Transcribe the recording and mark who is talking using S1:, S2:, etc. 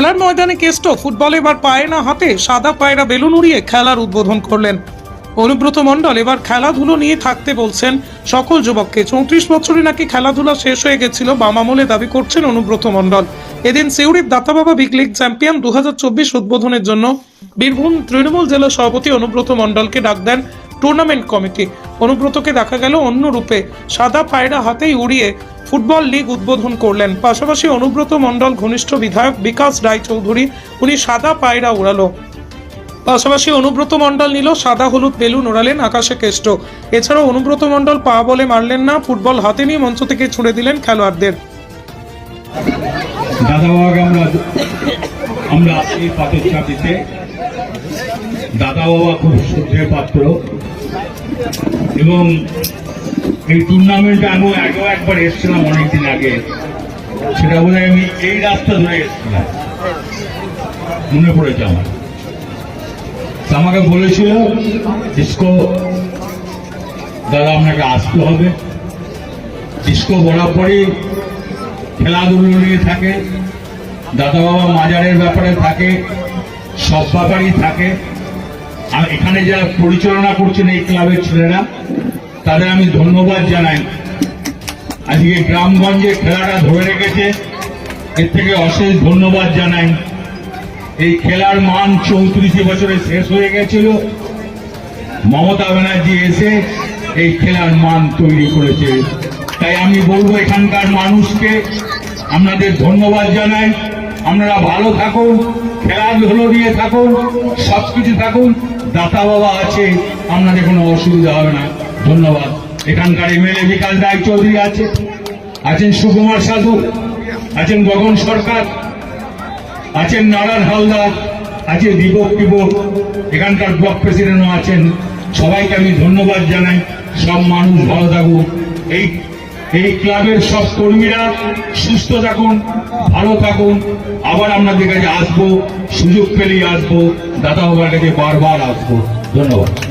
S1: খেলার ময়দানে কেষ্ট ফুটবল এবার পায়ে না হাতে সাদা পায়রা বেলুন উড়িয়ে খেলার উদ্বোধন করলেন। অনুব্রত মণ্ডল এবার খেলাধুলো নিয়ে থাকতে বলছেন, সকল যুবককে, চৌত্রিশ বছরে নাকি খেলাধুলা শেষ হয়ে গেছিল বামামলে দাবি করছেন অনুব্রত মণ্ডল। এদিন সিউড়ির দাতাবাবা বিগ লিগ চ্যাম্পিয়ন দু হাজার চব্বিশ উদ্বোধনের জন্য বীরভূম তৃণমূল জেলা সভাপতি অনুব্রত মণ্ডলকে ডাক দেন টুর্নামেন্ট কমিটি। অনুব্রতকে দেখা গেল অন্য রূপে সাদা পায়রা হাতেই উড়িয়ে ফুটবল লীগ উদ্বোধন করলেন। পাশাপাশি অনুব্রত মণ্ডল, ঘনিষ্ঠ বিধায়ক বিকাশ রায়চৌধুরী, উনি সাদা পায়রা উড়ালো। পাশাপাশি অনুব্রত মণ্ডল নিল সাদা হলুদ বেলুন ওড়ালেন আকাশে কেষ্ট। এছাড়াও অনুব্রত মণ্ডল পা বলে মারলেন না, ফুটবল হাতে নিয়ে মঞ্চ থেকে ছুড়ে দিলেন খেলোয়াড়দের।
S2: দাদা বাবা খুব শ্রদ্ধেয় পাত্র। এবং এই টুর্নামেন্টে আমিও আগেও একবার এসেছিলাম অনেকদিন আগে। সেটা বোধ আমি এই রাস্তা ধরে এসেছিলাম। মনে পড়েছে আমার। আমাকে বলেছিল, ডিস্কো, দাদা আপনাকে আসতে হবে। ডিস্কো বরাবরই খেলাধুলো নিয়ে থাকে দাদা বাবা মাজারের ব্যাপারে থাকে, সব ব্যাপারেই থাকে। আর এখানে যারা পরিচালনা করছেন এই ক্লাবের ছেলেরা তাদের আমি ধন্যবাদ জানাই। আজকে গ্রামগঞ্জে খেলাটা ধরে রেখেছে। এর থেকে অশেষ ধন্যবাদ জানাই। এই খেলার মান চৌত্রিশে বছরে শেষ হয়ে গেছিল। মমতা ব্যানার্জি এসে এই খেলার মান তৈরি করেছে। তাই আমি বলব এখানকার মানুষকে, আপনাদের ধন্যবাদ জানাই। আপনারা ভালো থাকুন, খেলাধুলো নিয়ে থাকুন, সবকিছু থাকুন। দাতা বাবা আছে, আপনাদের কোনো অসুবিধা হবে না। ধন্যবাদ। এখানকার এমএলএ বিকাশ রায় চৌধুরী আছে, আছেন সুকুমার সাধু, আছেন গগন সরকার, আছেন নারায়ণ হালদার, আছে দীপক দীপক এখানকার ব্লক প্রেসিডেন্টও আছেন। সবাইকে আমি ধন্যবাদ জানাই, সব মানুষ ভালো থাকুক। এই এই ক্লাবের সব কর্মীরা সুস্থ থাকুন, ভালো থাকুন। আবার আপনাদের কাছে আসব, সুযোগ পেলেই আসব, দাদা বাবার কাছে বারবার আসব। ধন্যবাদ।